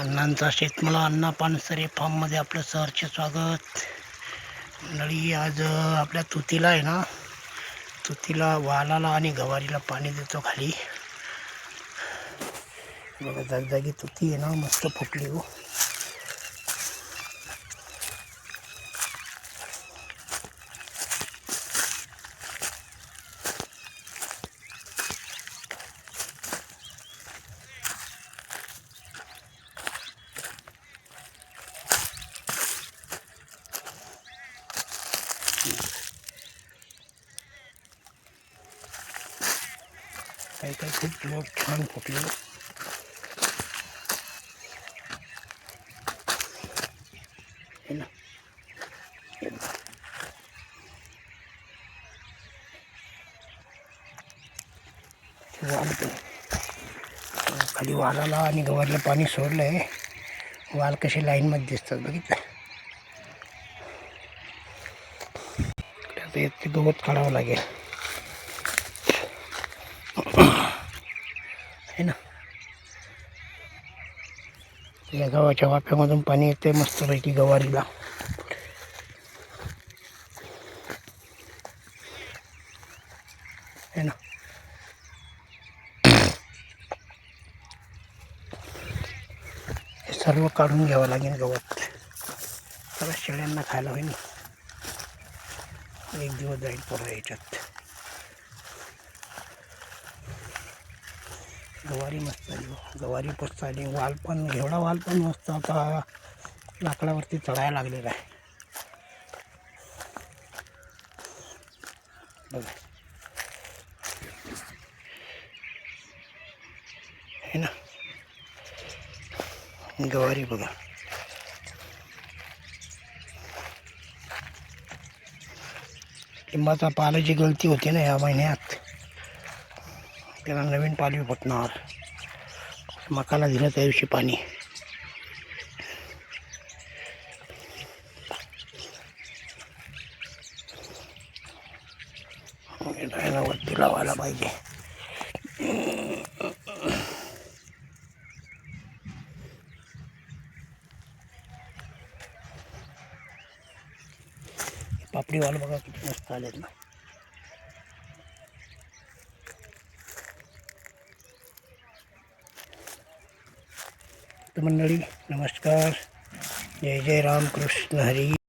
अण्णांचा शेतमाला अण्णा पानसरे फार्ममध्ये आपलं सरचे स्वागत. नळी आज आपल्या तुतीला आहे ना तुतीला वालाला आणि गवारीला पाणी देतो खाली. बघा जागजागी तुती आहे ना मस्त फुटली हो. काही काही खूप छान फुटलं हे ना. वाल खाली वालाला आणि गवारीला पाणी सोडलं आहे वाल कसे लाईनमध्ये दिसतात बघितलं? आता गवत काढावं लागेल. आहे ना. या गव्हाच्या वाफ्यामधून पाणी येते मस्तपैकी गवारीला. है ना. हे सर्व काढून घ्यावं लागेल गवत तर शेळ्यांना खायला होईल एक दिवस जाईल पोरा याच्यात. गवारी मस्त आली गवारी मस्त आली वाल पण एवढा वाल पण मस्त आता लाकडावरती चढायला लागलेला आहे. बघा. हे ना. गवारी बघा. लिंबाचा पाल्याची गळती होती ना या महिन्यात त्याला नवीन पालवी फुटणार. मकाला दिलं त्या दिवशी पाणी वरती लावायला पाहिजे. पापडीवाल बघा किती मस्त आलेत ना. ભક્ત મંડળી નમસ્કાર. જય જય રામ કૃષ્ણ હરિ.